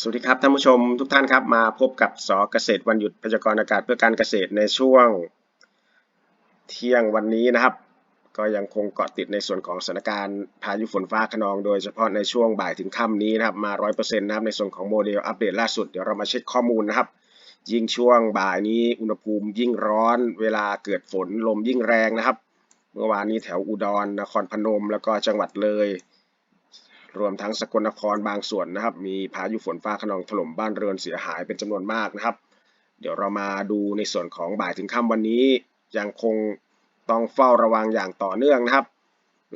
สวัสดีครับท่านผู้ชมทุกท่านครับมาพบกับสอเกษตรวันหยุดพยากรณ์อากาศเพื่อการเกษตรในช่วงเที่ยงวันนี้นะครับ ก็ยังคงเกาะติดในส่วนของสถานการณ์พายุฝนฟ้าขนองโดยเฉพาะในช่วงบ่ายถึงค่ำนี้นะครับมา 100%นะครับในส่วนของโมเดลอัปเดตล่าสุดเดี๋ยวเรามาเช็คข้อมูลนะครับ ยิ่งช่วงบ่ายนี้อุณหภูมิยิ่งร้อน เวลาเกิดฝนลมยิ่งแรงนะครับ เมื่อวานนี้แถวอุดรนครพนม แล้วก็จังหวัดเลย รวมทั้งสกลนครบางส่วนนะครับ มีพายุฝนฟ้าขนองถล่มบ้านเรือนเสียหายเป็นจำนวนมากนะครับ เดี๋ยวเรามาดูในส่วนของบ่ายถึงค่ำวันนี้ ยังคงต้องเฝ้าระวังอย่างต่อเนื่องนะครับ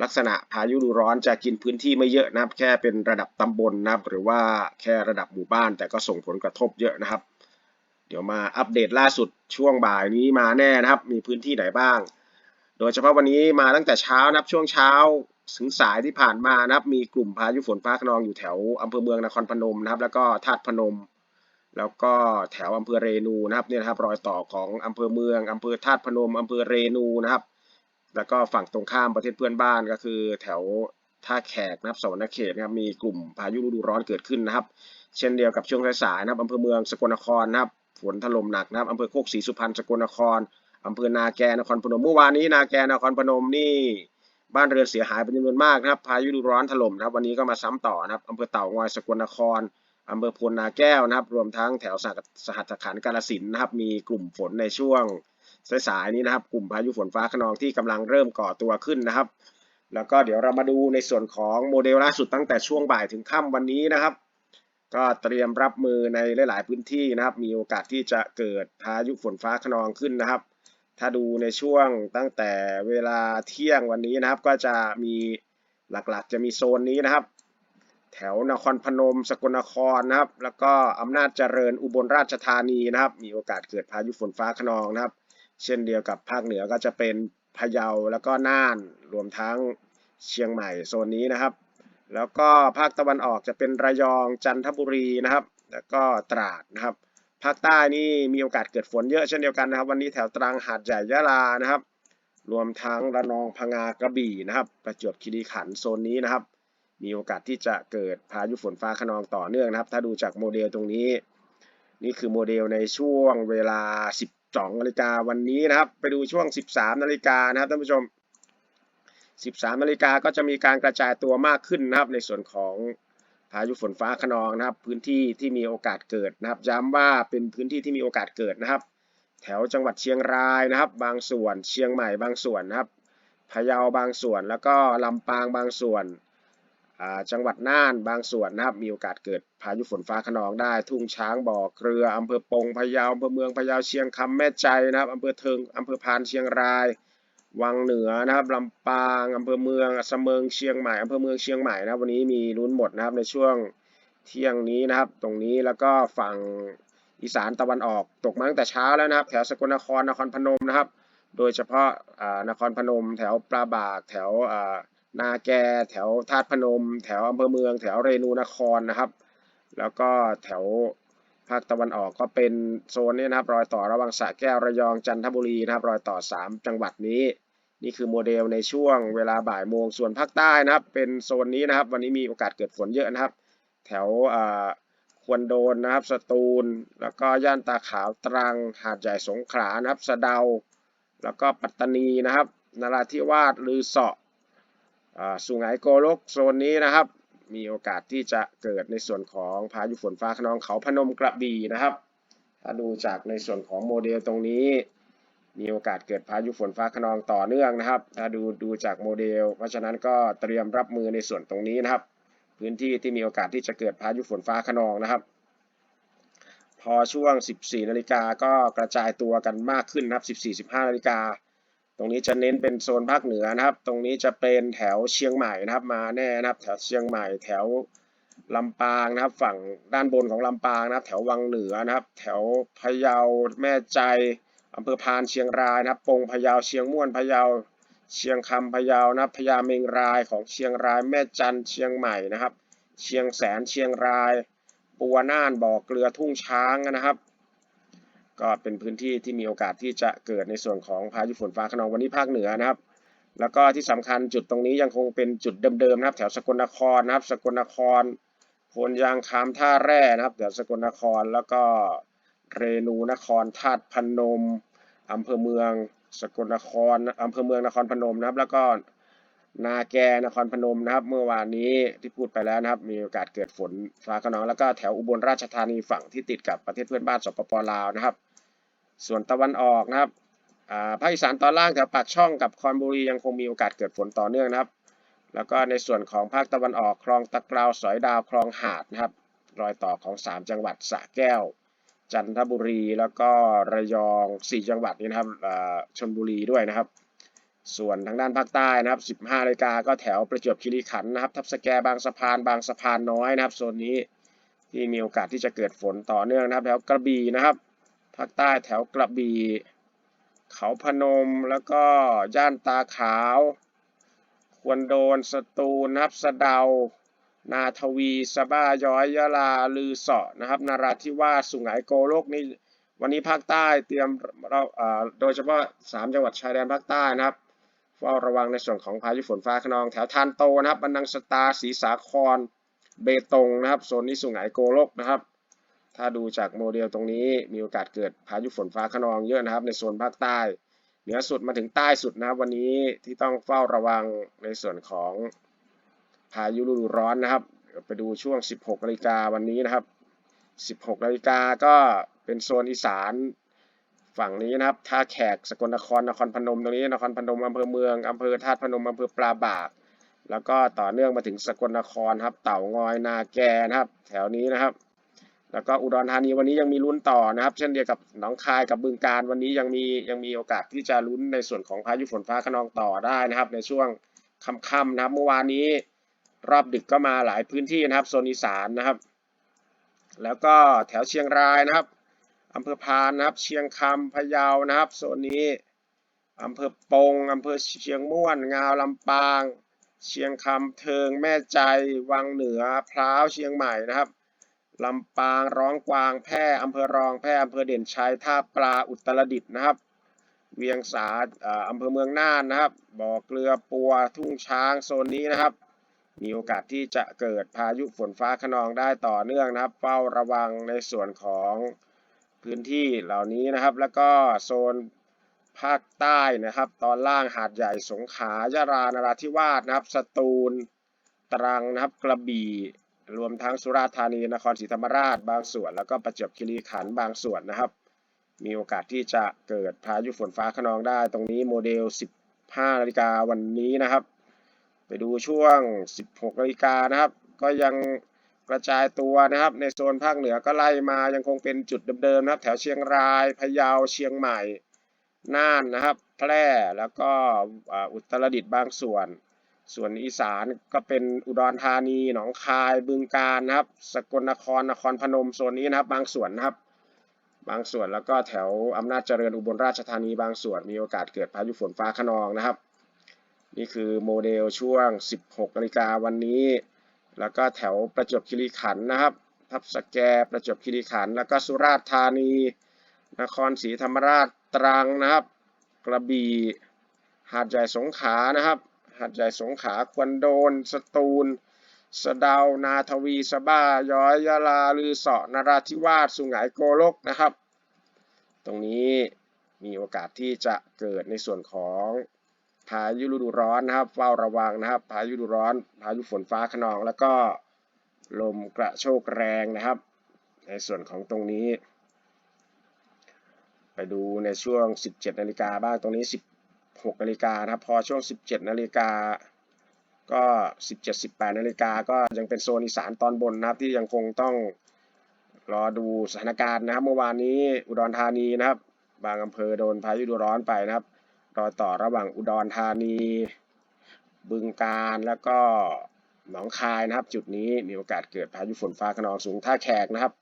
ลักษณะพายุดูร้อนจะกินพื้นที่ไม่เยอะนะครับ แค่เป็นระดับตำบลนะครับ หรือว่าแค่ระดับหมู่บ้านแต่ก็ส่งผลกระทบเยอะนะครับ เดี๋ยวมาอัปเดตล่าสุดช่วงบ่ายนี้มาแน่นะครับ มีพื้นที่ไหนบ้าง โดยเฉพาะวันนี้มาตั้งแต่เช้านะครับช่วงเช้า ถึงสายที่ผ่านมานะครับ มีกลุ่มพายุฝนฟ้าขนองอยู่แถวอำเภอเมืองนครพนมนะครับ แล้วก็ธาตุพนม แล้วก็แถวอำเภอเรนูนะครับเนี่ยนะครับรอยต่อของอำเภอเมืองอำเภอธาตุพนมอำเภอเรนูนะครับ แล้วก็ฝั่งตรงข้ามประเทศเพื่อนบ้านก็คือ แถวท่าแขกนะครับสวรรณเขตนะครับมีกลุ่มพายุฤดูร้อนเกิดขึ้นนะครับ เช่นเดียวกับช่วงสายๆนะครับอำเภอเมืองสกลนครนะครับฝนถล่มหนักนะครับอำเภอโคกศรีสุพรรณสกลนครอำเภอนาแกนครพนมเมื่อวานนี้นาแกนครพนมนี่ บ้านเรือนเสียหายเป็นจำนวนมากนะครับ พายุฤดูร้อนถล่มนะครับ วันนี้ก็มาซ้ำต่อนะครับอำเภอเต่างอยสกลนครอำเภอพลนาแก้วนะครับ รวมทั้งแถวสหัสหัสขันกาฬสินนะครับ มีกลุ่มฝนในช่วงสายๆนี้นะครับ กลุ่มพายุฝนฟ้าขนองที่กำลังเริ่มก่อตัวขึ้นนะครับ แล้วก็เดี๋ยวเรามาดูในส่วนของโมเดลล่าสุดตั้งแต่ช่วงบ่ายถึงค่ำวันนี้นะครับ ก็เตรียมรับมือในหลาย ๆ พื้นที่นะครับ มีโอกาสที่จะเกิดพายุฝนฟ้าขนองขึ้นนะครับ ถ้าดูในช่วงตั้งแต่เวลาเที่ยงวันนี้นะครับ ก็จะมีหลักๆ จะมีโซนนี้นะครับ แถวนครพนม สกลนครนะครับ แล้วก็อำนาจเจริญอุบลราชธานีนะครับ มีโอกาสเกิดพายุฝนฟ้าขนองนะครับ เช่นเดียวกับภาคเหนือก็จะเป็นพะเยาแล้วก็น่านรวมทั้งเชียงใหม่โซนนี้นะครับ แล้วก็ภาคตะวันออกจะเป็นระยองจันทบุรีนะครับ แล้วก็ตราดนะครับ ภาคใต้นี่มีโอกาสเกิดฝนเยอะเช่นเดียวกันนะครับ วันนี้แถวตรังหาดใหญ่ยะลานะครับ รวมทั้งระนองพังงากระบี่นะครับ ประจวบคีรีขันธ์โซนนี้นะครับ มีโอกาสที่จะเกิดพายุฝนฟ้าขนองต่อเนื่องนะครับ ถ้าดูจากโมเดลตรงนี้ นี่คือโมเดลในช่วงเวลา 12นาฬิกาวันนี้นะครับ ไปดูช่วง 13นาฬิกานะครับท่านผู้ชม 13นาฬิกาก็จะมีการกระจายตัวมากขึ้นนะครับในส่วนของ พายุฝนฟ้าขนองนะครับ พื้นที่ที่มีโอกาสเกิดนะครับ ย้ำว่าเป็นพื้นที่ที่มีโอกาสเกิดนะครับ แถวจังหวัดเชียงรายนะครับ บางส่วนเชียงใหม่บางส่วนนะครับพะเยาบางส่วน แล้วก็ลำปางบางส่วนจังหวัดน่านบางส่วนนะครับมีโอกาสเกิดพายุฝนฟ้าขนองได้ ทุ่งช้างบ่อเกลืออำเภอปงพะเยาอำเภอเมืองพะเยาเชียงคำแม่ใจนะครับอำเภอเทิงอำเภอพานเชียงราย วังเหนือนะครับลำปางอำเภอเมืองสะเมิงเชียงใหม่อำเภอเมืองเชียงใหม่นะครับ วันนี้มีลุ้นหมดนะครับในช่วงเที่ยงนี้นะครับ ตรงนี้แล้วก็ฝั่งอีสานตะวันออกตกมาตั้งแต่เช้าแล้วนะครับ แถวสกลนครนครพนมนะครับ โดยเฉพาะนครพนม แถวปราบาก แถวนาแก แถวธาตุพนม แถวอำเภอเมือง แถวเรนูนครนะครับ แล้วก็แถว ภาคตะวันออกก็เป็นโซนนี้นะครับรอยต่อระหว่างสระแก้วระยองจันทบุรีนะครับรอยต่อ 3 จังหวัดนี้ นี่คือโมเดลในช่วงเวลาบ่ายโมงส่วนภาคใต้นะครับ เป็นโซนนี้นะครับ วันนี้มีโอกาสเกิดฝนเยอะนะครับ แถวควรโดนนะครับสตูล แล้วก็ย่านตาขาวตรังหาดใหญ่สงขลานะครับสะเดา แล้วก็ปัตตานีนะครับนราธิวาสลือเสาะสุไหงโกลกโซนนี้นะครับ มีโอกาสที่จะเกิดในส่วนของพายุฝนฟ้าขนองเขาพนมกระบี่นะครับ ถ้าดูจากในส่วนของโมเดลตรงนี้ มีโอกาสเกิดพายุฝนฟ้าขนองต่อเนื่องนะครับ ถ้าดูดูจากโมเดล เพราะฉะนั้นก็เตรียมรับมือในส่วนตรงนี้นะครับ พื้นที่ที่มีโอกาสที่จะเกิดพายุฝนฟ้าขนองนะครับ พอช่วง 14นาฬิกาก็กระจายตัวกันมากขึ้นนะครับ 14-15นาฬิกา ตรงนี้จะเน้นเป็นโซนภาคเหนือนะครับ ตรงนี้จะเป็นแถวเชียงใหม่นะครับ มาแน่นะครับ แถวเชียงใหม่แถวลำปางนะครับ ฝั่งด้านบนของลำปางนะครับ แถววังเหนือนะครับ แถวพะเยาแม่ใจอำเภอพานเชียงรายนะครับปงพะเยาเชียงม่วนพะเยาเชียงคำพะเยานะครับพญาเมงรายของเชียงรายแม่จันเชียงใหม่นะครับ เชียงแสนเชียงราย ปัวน่านบ่อเกลือทุ่งช้างนะครับ ก็เป็นพื้นที่ที่มีโอกาสที่จะเกิดในส่วนของพายุฝนฟ้าขนองวันนี้ภาคเหนือนะครับ แล้วก็ที่สำคัญจุดตรงนี้ยังคงเป็นจุดเดิมๆนะครับ แถวสกลนครนะครับ สกลนครโพนยางคามท่าแร่นะครับแถวสกลนครแล้วก็เรนูนครธาตุพนมอำเภอเมือง สกลนครอำเภอเมืองนครพนมนะครับ แล้วก็นาแกนครพนมนะครับ เมื่อวานนี้ที่พูดไปแล้วนะครับ มีโอกาสเกิดฝนฟ้าขนองแล้วก็แถวอุบลราชธานีฝั่งที่ติดกับประเทศเพื่อนบ้านสปปลาวนะครับ ส่วนตะวันออกนะครับภาคอีสานตอนล่างแถวปากช่องกับคอนบุรียังคงมีโอกาสเกิดฝนต่อเนื่องนะครับ แล้วก็ในส่วนของภาคตะวันออกคลองตะกราวสอยดาวคลองหาดนะครับ รอยต่อของ 3 จังหวัดสระแก้ว จันทบุรีแล้วก็ระยอง 4 จังหวัดนี้นะครับชลบุรีด้วยนะครับ ส่วนทางด้านภาคใต้นะครับ 15นาฬิกาก็แถวประจวบคีรีขันธ์นะครับ ทับสแกบางสะพานบางสะพานน้อยนะครับโซนนี้ที่มีโอกาสที่จะเกิดฝนต่อเนื่องนะครับแถวกระบี่นะครับ ภาคใต้แถวกระบี่เขาพนมแล้วก็ย่านตาขาว ควรโดนสตูนะครับสะเดา นาทวีสบ้าย้อยยะลาลือเสาะนะครับนาราธิวาสสุไหงโกลกนี่วันนี้ภาคใต้เตรียมเราโดยเฉพาะ 3 จังหวัดชายแดนภาคใต้นะครับเฝ้าระวังในส่วนของพายุฝนฟ้าขนอง แถวทานโตนะครับบันดังสตาศรีสาครเบตงนะครับโซนนี้สุไหงโกลกนะครับ ถ้าดูจากโมเดลตรงนี้มีโอกาสเกิดพายุฝนฟ้าขนองเยอะนะครับ ในโซนภาคใต้ เหนือสุดมาถึงใต้สุดนะครับ วันนี้ที่ต้องเฝ้าระวังในส่วนของพายุฤดูร้อนนะครับ ไปดูช่วง 16นาฬิกาวันนี้นะครับ 16นาฬิกาก็เป็นโซนอีสานฝั่งนี้นะครับท่าแขกสกลนครนครพนมตรงนี้นครพนมอำเภอเมืองอำเภอธาตุพนมอำเภอปลาบาก แล้วก็ต่อเนื่องมาถึงสกลนครครับ เต่างอยนาแกนะครับ แถวนี้นะครับ แล้วก็อุดรธานีวันนี้ยังมีลุ้นต่อนะครับ เช่นเดียวกับหนองคายกับบึงการวันนี้ยังมียังมีโอกาสที่จะลุ้นในส่วนของพายุฝนฟ้าขนองต่อได้นะครับ ในช่วงค่ำๆนะครับเมื่อวานนี้รอบดึกก็มาหลายพื้นที่นะครับโซนอีสานนะครับ แล้วก็แถวเชียงรายนะครับอำเภอพานนะครับ เชียงคำพะเยานะครับโซนนี้อำเภอปงอำเภอเชียงม่วน งาวลำปาง เชียงคำเทิงแม่ใจ วังเหนือพร้าวเชียงใหม่นะครับ ลำปางร้องกวางแพร่อำเภอรองแพร่อำเภอเด่นชัยท่าปลาอุตรดิตถ์นะครับ เวียงสาเอ่ออำเภอเมืองน่านนะครับ บ่อเกลือปัวทุ่งช้างโซนนี้นะครับ มีโอกาสที่จะเกิดพายุฝนฟ้าขนองได้ต่อเนื่องนะครับ เฝ้าระวังในส่วนของพื้นที่เหล่านี้นะครับ แล้วก็โซนภาคใต้นะครับ ตอนล่างหาดใหญ่สงขลายะรานราธิวาสนะครับ สตูล ตรังนะครับ กระบี่ รวมทั้งสุราษฎร์ธานีนครศรีธรรมราชบางส่วน แล้วก็ประจวบคีรีขันธ์บางส่วนนะครับ มีโอกาสที่จะเกิดพายุฝนฟ้าขนองได้ ตรงนี้โมเดล 15นาฬิกาวันนี้นะครับ ไปดูช่วง 16นาฬิกานะครับ ก็ยังกระจายตัวนะครับ ในโซนภาคเหนือก็ไล่มายังคงเป็นจุดเดิมๆนะครับ แถวเชียงรายพะเยาเชียงใหม่น่านนะครับ แพร่แล้วก็อุตรดิตถ์บางส่วน ส่วนอีสานก็เป็นอุดรธานี หนองคาย บึงกาฬนะครับ สกลนคร นครพนมโซนนี้นะครับ บางส่วนนะครับ บางส่วนแล้วก็แถวอำนาจเจริญอุบลราชธานีบางส่วนมีโอกาสเกิดพายุฝนฟ้าขนองนะครับ นี่คือโมเดลช่วง 16นาฬิกาวันนี้ แล้วก็แถวประจวบคีรีขันธ์นะครับ ทับสแกประจวบคีรีขันธ์แล้วก็สุราษฎร์ธานี นครศรีธรรมราชตรังนะครับ กระบี่หาดใหญ่สงขลานะครับ หาดใหญ่สงขาควรโดน สตูล สะดาว นาทวีสะบ้า ย้อยยะลาลือเสาะนราธิวาส สุไหงโกลกนะครับ ตรงนี้มีโอกาสที่จะเกิดในส่วนของพายุฤดูร้อนนะครับ เฝ้าระวังนะครับ พายุฤดูร้อน พายุฝนฟ้าขนอง แล้วก็ลมกระโชกแรงนะครับ ในส่วนของตรงนี้ ไปดูในช่วง 17นาฬิกาบ้างตรงนี้ 16นาฬิกานะครับ พอช่วง 17นาฬิกาก็ 17 18นาฬิกาก็ยังเป็นโซนอีสานตอนบนนะครับ ที่ยังคงต้องรอดูสถานการณ์นะครับ เมื่อวานนี้อุดรธานีนะครับ บางอำเภอโดนพายุดูร้อนไปนะครับ รอยต่อระหว่างอุดรธานี บึงกาฬแล้วก็หนองคายนะครับ จุดนี้มีโอกาสเกิดพายุฝนฟ้าขนองสูงท่าแขกนะครับ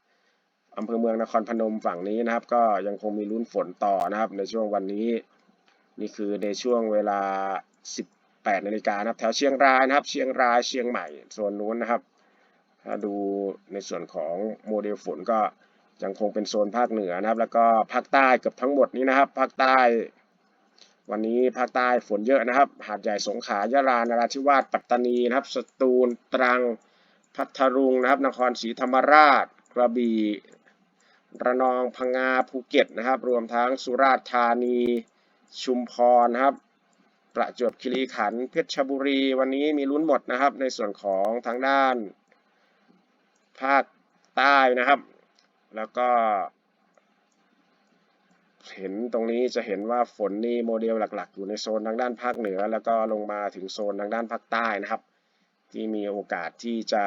อำเภอเมืองนครพนมฝั่งนี้นะครับ ก็ยังคงมีลุ้นฝนต่อนะครับ ในช่วงวันนี้ นี่คือในช่วงเวลา 18นาฬิกานะครับแถวเชียงรายนะครับ เชียงรายเชียงใหม่โซนนู้นนะครับ ถ้าดูในส่วนของโมเดลฝนก็ยังคงเป็นโซนภาคเหนือนะครับ แล้วก็ภาคใต้เกือบทั้งหมดนี้นะครับภาคใต้ วันนี้ภาคใต้ฝนเยอะนะครับหาดใหญ่สงขลายะลานราธิวาสปัตตานีนะครับสตูลตรังพัทลุงนะครับ นครศรีธรรมราช กระบี่ระนองพังงาภูเก็ตนะครับ รวมทั้งสุราษฎร์ธานี ชุมพรนะครับ ประจวบคีรีขันธ์เพชรบุรี วันนี้มีลุ้นหมดนะครับ ในส่วนของทางด้าน ภาคใต้นะครับ แล้วก็ เห็นตรงนี้จะเห็นว่าฝนนี่โมเดลหลัก ๆ อยู่ในโซนทางด้านภาคเหนือ แล้วก็ลงมาถึงโซนทางด้านภาคใต้นะครับ ที่มีโอกาสที่จะ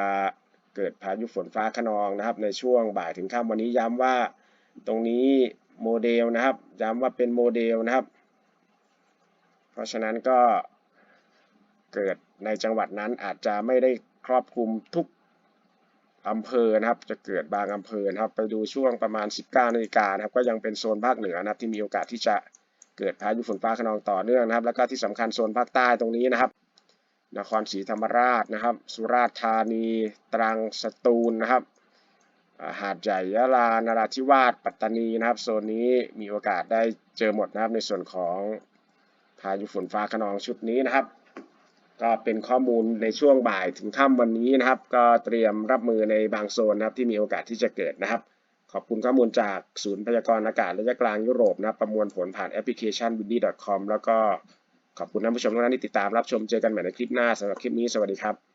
เกิดพายุฝนฟ้าคะนองนะครับ ในช่วงบ่ายถึงค่ำวันนี้ย้ำว่าตรงนี้โมเดลนะครับ ย้ำว่าเป็นโมเดลนะครับ ราะฉะนั้นก็เกิดในจังหวัดนั้นอาจจะไม่ได้ครอบคลุมทุกอำเภอนะครับ จะเกิดบางอำเภอนะครับ ไปดูช่วงประมาณ 19นาฬิกานะครับ ก็ยังเป็นโซนภาคเหนือนะครับที่มีโอกาสที่จะเกิดพายุฝนฟ้าคะนองต่อเนื่องนะครับ แล้วก็ที่สำคัญโซนภาคใต้ตรงนี้นะครับ นครศรีธรรมราชนะครับ สุราษฎร์ธานี ตรัง สตูลนะครับ หาดใหญ่ยะลา นราธิวาส ปัตตานีนะครับ โซนนี้มีโอกาสได้เจอหมดนะครับในส่วนของ พายุฝนฟ้าขนองชุดนี้นะครับ ก็เป็นข้อมูลในช่วงบ่ายถึงค่ำวันนี้นะครับ ก็เตรียมรับมือในบางโซนนะครับที่มีโอกาสที่จะเกิดนะครับ ขอบคุณข้อมูลจากศูนย์พยากรณ์อากาศระยะกลางยุโรปนะครับประมวลผลผ่านแอปพลิเคชัน w i n d y c o m แล้วก็ขอบคุณท่านผู้ชมทุกท่านที่ติดตามรับชมเจอกันใหม่ในคลิปหน้าสำหรับคลิปนี้สวัสดีครับ